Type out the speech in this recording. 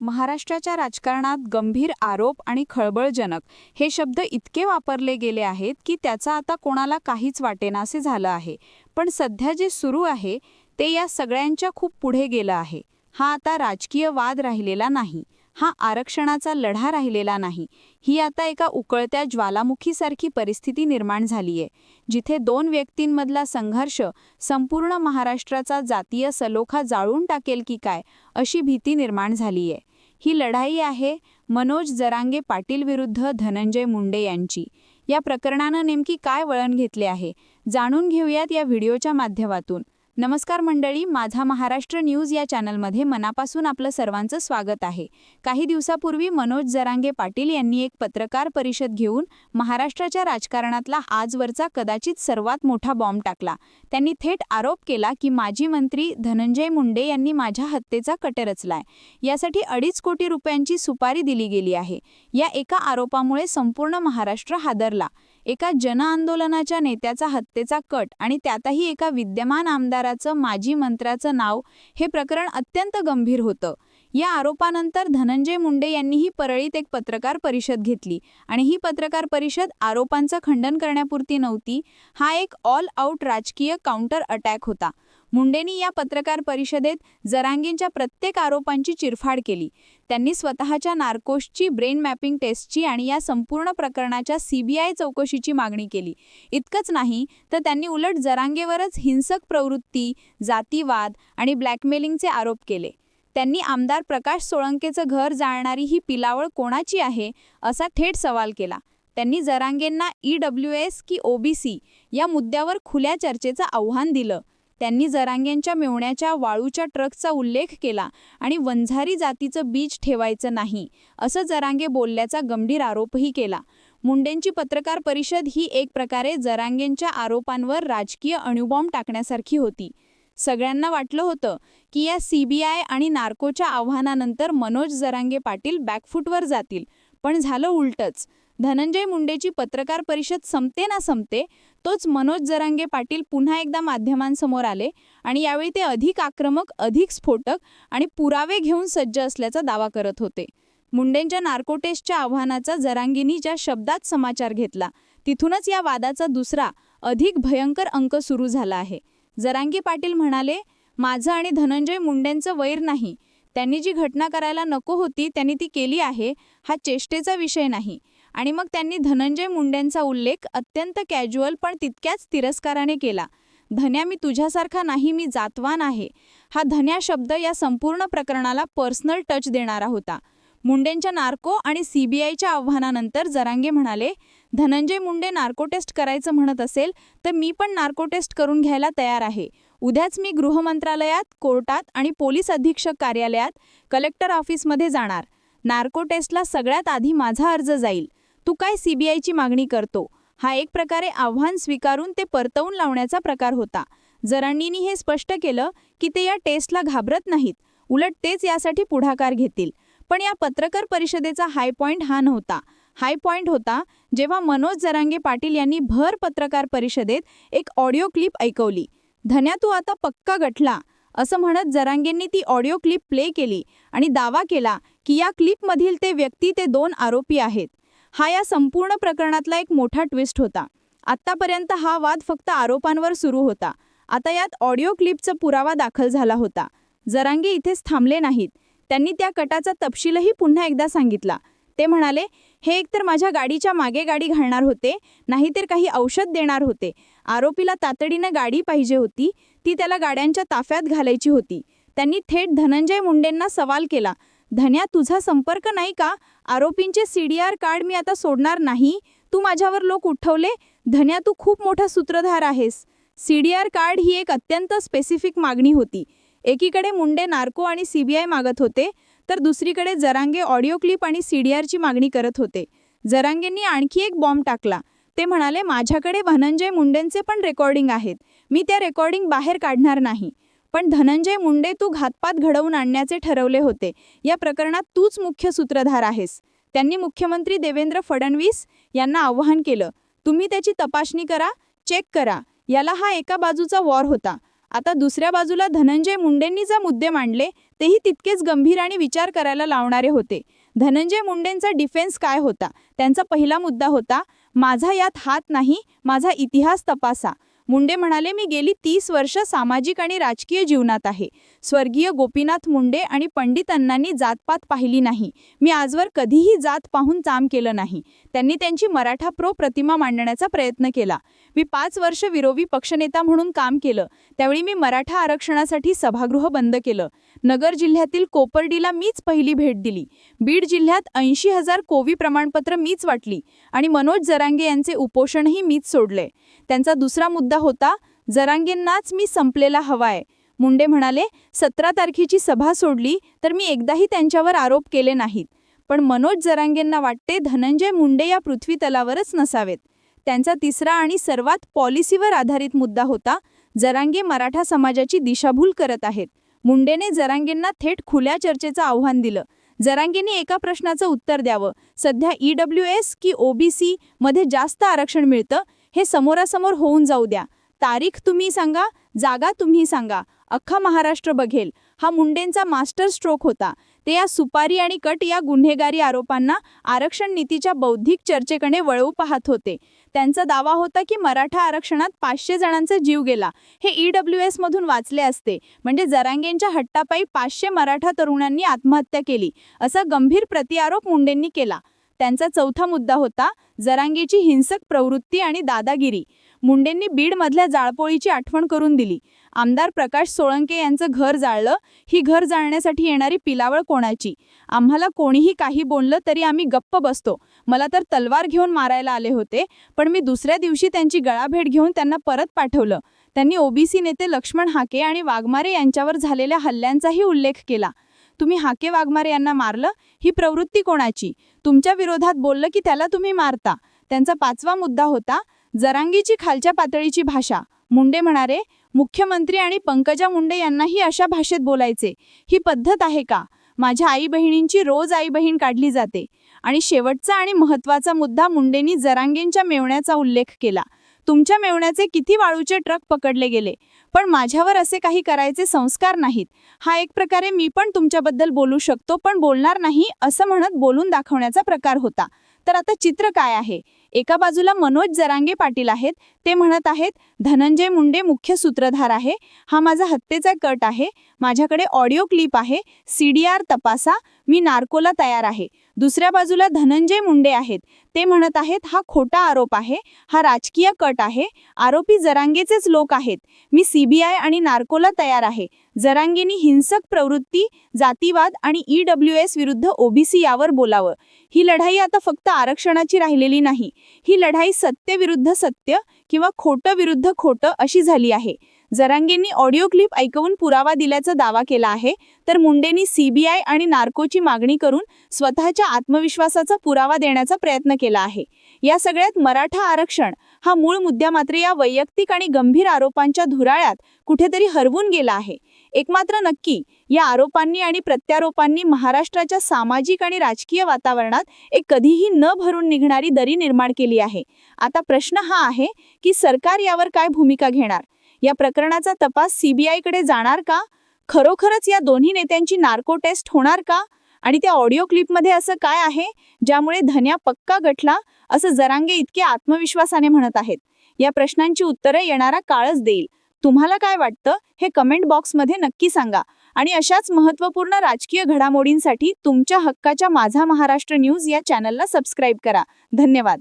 महाराष्ट्राच्या राजकारणात गंभीर आरोप आणि खळबळजनक हे शब्द इतके वापरले गेले आहेत की त्याचा आता कोणाला काहीच वाटेनासे झालं आहे. पण सध्या जे सुरू आहे ते या सगळ्यांच्या खूप पुढे गेलं आहे. हा आता राजकीय वाद राहिलेला नाही. हा आरक्षणाचा लढा राहिलेला नाही. ही आता एका उकळत्या ज्वालामुखीसारखी परिस्थिती निर्माण झालीये जिथे दोन व्यक्तींमधला संघर्ष संपूर्ण महाराष्ट्राचा जातीय सलोखा जाळून टाकेल की काय अशी भीती निर्माण झालीये. ही लढाई आहे मनोज जरांगे पाटील विरुद्ध धनंजय मुंडे यांची. या प्रकरणानं नेमकी काय वळण घेतले आहे जाणून घेऊयात या व्हिडिओच्या माध्यमातून. नमस्कार मंडळी माझा महाराष्ट्र न्यूज या चॅनलमध्ये मनापासून आपलं सर्वांचं स्वागत आहे. काही दिवसापूर्वी मनोज जरांगे पाटील यांनी एक पत्रकार परिषद घेऊन महाराष्ट्राच्या राजकारणातला आजवरचा कदाचित सर्वात मोठा बॉम्ब टाकला. त्यांनी थेट आरोप केला की माजी मंत्री धनंजय मुंडे यांनी माझ्या हत्येचा कट रचलाय. यासाठी अडीच कोटी रुपयांची सुपारी दिली गेली आहे. या एका आरोपामुळे संपूर्ण महाराष्ट्र हादरला. एका जनआंदोलनाच्या नेत्याचा हत्येचा कट आणि त्यातही एका विद्यमान आमदाराचं माजी मंत्र्याचं नाव हे प्रकरण अत्यंत गंभीर होतं. या आरोपानंतर धनंजय मुंडे यांनीही परळीत एक पत्रकार परिषद घेतली. आणि ही पत्रकार परिषद आरोपांचं खंडन करण्यापुरती नव्हती. हा एक ऑल आऊट राजकीय काउंटर अटॅक होता. मुंडेंनी या पत्रकार परिषदेत जरांगींच्या प्रत्येक आरोपांची चिरफाड केली. त्यांनी स्वतःच्या नार्कोसची ब्रेन मॅपिंग टेस्टची आणि या संपूर्ण प्रकरणाच्या सीबीआय चौकशीची मागणी केली. इतकंच नाही तर त्यांनी उलट जरांगेवरच हिंसक प्रवृत्ती जातीवाद आणि ब्लॅकमेलिंगचे आरोप केले. त्यांनी आमदार प्रकाश सोळंकेचं घर जाळणारी ही पिलावळ कोणाची आहे असा थेट सवाल केला. त्यांनी जरांगेंना ई डब्ल्यू एस की ओबीसी या मुद्द्यावर खुल्या चर्चेचं आव्हान दिलं. त्यांनी जरांगेंच्या मेवण्याच्या वाळूच्या ट्रकचा उल्लेख केला आणि वंझारी जातीचं बीज ठेवायचं नाही असं जरांगे बोलल्याचा गंभीर आरोपही केला. मुंडेंची पत्रकार परिषद ही एक प्रकारे जरांगेंच्या आरोपांवर राजकीय अणुबॉम्ब टाकण्यासारखी होती. सगळ्यांना वाटलं होतं की या सीबीआय आणि नार्कोच्या आव्हानानंतर मनोज जरांगे पाटील बॅकफूटवर जातील. पण झालं उलटच. धनंजय मुंडेची पत्रकार परिषद संपते ना संपते तोच मनोज जरांगे पाटील पुन्हा एकदा माध्यमांसमोर आले आणि यावेळी ते अधिक आक्रमक अधिक स्फोटक आणि पुरावे घेऊन सज्ज असल्याचा दावा करत होते. मुंडेंच्या नार्कोटेस्टच्या आव्हानाचा जरांगीनी ज्या शब्दात समाचार घेतला तिथूनच या वादाचा दुसरा अधिक भयंकर अंक सुरू झाला आहे. जरांगी पाटील म्हणाले माझं आणि धनंजय मुंडेंचं वैर नाही. त्यांनी जी घटना करायला नको होती त्यांनी ती केली आहे. हा चेष्टेचा विषय नाही. आणि मग त्यांनी धनंजय मुंडेंचा उल्लेख अत्यंत कॅज्युअल पण तितक्याच तिरस्काराने केला. धन्या मी तुझ्यासारखा नाही मी जातवान आहे. हा धन्या शब्द या संपूर्ण प्रकरणाला पर्सनल टच देणारा होता. मुंडेंच्या नार्को आणि सीबीआयच्या आव्हानानंतर जरांगे म्हणाले धनंजय मुंडे नार्को टेस्ट करायचं म्हणत असेल तर मी पण नार्को टेस्ट करून घ्यायला तयार आहे. उद्याच मी गृहमंत्रालयात कोर्टात आणि पोलीस अधीक्षक कार्यालयात कलेक्टर ऑफिसमध्ये जाणार. नार्को टेस्टला सगळ्यात आधी माझा अर्ज जाईल. तू काय सीबीआयची मागणी करतो? हा एक प्रकारे आव्हान स्वीकारून ते परतवून लावण्याचा प्रकार होता. जरांनीनी हे स्पष्ट केलं की ते या टेस्टला घाबरत नाहीत. उलट तेच यासाठी पुढाकार घेतील. पण या पत्रकार परिषदेचा हाय पॉईंट हा नव्हता. हाय पॉईंट होता जेव्हा मनोज जरांगे पाटील यांनी भर पत्रकार परिषदेत एक ऑडिओ क्लिप ऐकवली. धन्या तू आता पक्का गठला असं म्हणत जरांगेंनी ती ऑडिओ क्लिप प्ले केली आणि दावा केला की या क्लिपमधील ते व्यक्ती ते दोन आरोपी आहेत. हा या संपूर्ण प्रकरणातला एक मोठा ट्विस्ट होता. आत्तापर्यंत हा वाद फक्त आरोपांवर सुरू होता. आता यात ऑडिओ क्लिपचा पुरावा दाखल झाला होता. जरांगे इथेच थांबले नाहीत. त्यांनी त्या कटाचा तपशीलही पुन्हा एकदा सांगितला. ते म्हणाले हे एकतर माझ्या गाडीच्या मागे गाडी घालणार होते नाहीतर काही औषध देणार होते. आरोपीला तातडीनं गाडी पाहिजे होती. ती त्याला गाड्यांच्या ताफ्यात घालायची होती. त्यांनी थेट धनंजय मुंडेंना सवाल केला. धन्या तुझा संपर्क नाही का? आरोपींचे सी डी आर कार्ड मी आता सोडणार नाही. तू माझ्यावर लोक उठवले. धन्या तू खूप मोठा सूत्रधार आहेस. सी डी आर कार्ड ही एक अत्यंत स्पेसिफिक मागणी होती. एकीकडे मुंडे नार्को आणि सीबीआय मागत होते. तर दुसरीकडे जरांगे ऑडिओ क्लिप आणि सीडीआरची मागणी करत होते. जरांगेंनी आणखी एक बॉम्ब टाकला. ते म्हणाले माझ्याकडे धनंजय मुंडेंचे पण रेकॉर्डिंग आहेत. मी त्या रेकॉर्डिंग बाहेर काढणार नाही. पण धनंजय मुंडे तू घातपात घडवून आणण्याचे ठरवले होते. या प्रकरणात तूच मुख्य सूत्रधार आहेस. त्यांनी मुख्यमंत्री देवेंद्र फडणवीस यांना आवाहन केलं. तुम्ही त्याची तपासणी करा चेक करा. याला हा एका बाजूचा वॉर होता. आता दुसऱ्या बाजूला धनंजय मुंडेंनी जे मुद्दे मांडले तेही तितकेच गंभीर आणि विचार करायला लावणारे होते. धनंजय मुंडेंचा डिफेन्स काय होता? त्यांचा पहिला मुद्दा होता माझा यात हात नाही माझा इतिहास तपासा. मुंडे म्हणाले मी गेली तीस वर्ष सामाजिक आणि राजकीय जीवनात आहे. स्वर्गीय गोपीनाथ मुंडे आणि पंडित अण्णांनी जातपात पाहिली नाही. मी आजवर कधीही जात पाहून काम केलं नाही. त्यांनी त्यांची मराठा प्रो प्रतिमा मांडण्याचा प्रयत्न केला. मी पाच वर्ष विरोधी पक्षनेता म्हणून काम केलं. त्यावेळी मी मराठा आरक्षणासाठी सभागृह बंद केलं. नगर जिल्ह्यातील कोपर्डीला मीच पहिली भेट दिली. बीड जिल्ह्यात ऐंशी हजार कोवी प्रमाणपत्र मीच वाटली आणि मनोज जरांगे यांचे उपोषणही मीच सोडले. त्यांचा दुसरा मुद्दा होता. जरांगेंनाच मी संपलेला हवाय. मुंडे म्हणाले सतरा तारखेची सभा सोडली तर मी एकदाही त्यांच्यावर आरोप केले नाहीत. पण मनोज जरांगेंना वाटते धनंजय मुंडे या पृथ्वी तलावरच नसावेत. त्यांचा तिसरा आणि सर्वात पॉलिसीवर आधारित मुद्दा होता. जरांगे मराठा समाजाची दिशाभूल करत आहेत. मुंडेने जरांगेंना थेट खुल्या चर्चेचं आव्हान दिलं. जरांगेंनी एका प्रश्नाचं उत्तर द्यावं. सध्या ई डब्ल्यू एस की ओबीसी मध्ये जास्त आरक्षण मिळतं. हे समोरासमोर होऊन जाऊ द्या. तारीख तुम्ही सांगा जागा तुम्ही सांगा. अख्खा महाराष्ट्र बघेल. हा मुंडेंचा मास्टर स्ट्रोक होता. ते या सुपारी आणि कट या गुन्हेगारी आरोपांना आरक्षण नीतीच्या बौद्धिक चर्चेकडे वळवू पाहत होते. त्यांचा दावा होता की मराठा आरक्षणात पाचशे जणांचा जीव गेला. हे ई डब्ल्यू एसमधून वाचले असते. म्हणजे जरांगेंच्या हट्टापायी पाचशे मराठा तरुणांनी आत्महत्या केली. असा गंभीर प्रतिआरोप मुंडेंनी केला. त्यांचा चौथा मुद्दा होता जरांगेची हिंसक प्रवृत्ती आणि दादागिरी. मुंडेंनी बीडमधल्या जाळपोळीची आठवण करून दिली. आमदार प्रकाश सोळंके यांचं घर जाळलं. ही घर जाळण्यासाठी येणारी पिलावळ कोणाची? आम्हाला कोणीही काही बोललं तरी आम्ही गप्प बसतो. मला तर तलवार घेऊन मारायला आले होते पण मी दुसऱ्या दिवशी त्यांची गळाभेट घेऊन त्यांना परत पाठवलं. त्यांनी ओबीसी नेते लक्ष्मण हाके आणि वाघमारे यांच्यावर झालेल्या हल्ल्यांचाही उल्लेख केला. तुम्ही हाके वाघमारे यांना मारलं? ही प्रवृत्ती कोणाची? तुमच्या विरोधात बोललं की त्याला तुम्ही मारता. त्यांचा पाचवा मुद्दा होता जरांगीची खालच्या पातळीची भाषा. मुंडे म्हणाले मुख्यमंत्री आणि पंकजा मुंडे यांनाही अशा भाषेत बोलायचे. ही पद्धत आहे का? माझ्या आई बहिणींची रोज आई बहीण काढली जाते. आणि शेवटचा आणि महत्त्वाचा मुद्दा मुंडेंनी जरांगेंच्या मेवण्याचा उल्लेख केला. तुमच्या मेवण्याचे किती वाळूचे ट्रक पकडले गेले? पण माझ्यावर असे काही करायचे संस्कार नाहीत. हा एक प्रकारे मी पण तुमच्याबद्दल बोलू शकतो पण बोलणार नाही असं म्हणत बोलून दाखवण्याचा प्रकार होता. तर आता चित्र काय आहे? एका बाजूला मनोज जरांगे पाटील आहेत ते म्हणत आहेत धनंजय मुंडे मुख्य सूत्रधार आहे हा माझा हत्येचा कट आहे माझ्याकडे ऑडिओ क्लिप आहे सी डी आर तपासा मी नार्कोला तयार आहे. दुसऱ्या बाजूला धनंजय मुंडे आहेत. ते म्हणत आहेत हा खोटा आरोप आहे हा राजकीय कट आहे. आरोपी जरांगेचेच लोक आहेत. मी सीबीआय आणि नार्कोला तयार आहे. जरांगेनी हिंसक प्रवृत्ती जातीवाद आणि ई डब्ल्यू एस विरुद्ध ओबीसी यावर बोलावं. ही लढाई आता फक्त आरक्षणाची राहिलेली नाही. ही लढाई सत्य विरुद्ध सत्य किंवा खोटं विरुद्ध खोटं अशी झाली आहे. जरांगेंनी ऑडिओ क्लिप ऐकवून पुरावा दिल्याचा दावा केला आहे तर मुंडेंनी सीबीआय आणि नार्कोची मागणी करून स्वतःच्या आत्मविश्वासाचा पुरावा देण्याचा प्रयत्न केला आहे. या सगळ्यात मराठा आरक्षण हा मूळ मुद्दा मात्र या वैयक्तिक आणि गंभीर आरोपांच्या धुराळ्यात कुठेतरी हरवून गेला आहे. एक मात्र नक्की या आरोपांनी आणि प्रत्यारोपांनी महाराष्ट्राच्या सामाजिक आणि राजकीय वातावरणात एक कधीही न भरून निघणारी दरी निर्माण केली आहे. आता प्रश्न हा आहे की सरकार यावर काय भूमिका घेणार? या प्रकरणाचा तपास सीबीआयकडे जाणार का? खरोखरच या दोन्ही नेत्यांची नार्को टेस्ट होणार का? आणि त्या ऑडिओ क्लिपमध्ये असं काय आहे? ज्यामुळे धन्या पक्का गठला असं जरांगे इतके आत्मविश्वासाने म्हणत आहेत. या प्रश्नांची उत्तरं येणारा काळच देईल. तुम्हाला काय वाटतं? हे कमेंट बॉक्समध्ये नक्की सांगा. आणि अशाच महत्त्वपूर्ण राजकीय घडामोडींसाठी तुमच्या हक्काच्या माझा महाराष्ट्र न्यूज या चॅनलला सबस्क्राईब करा. धन्यवाद.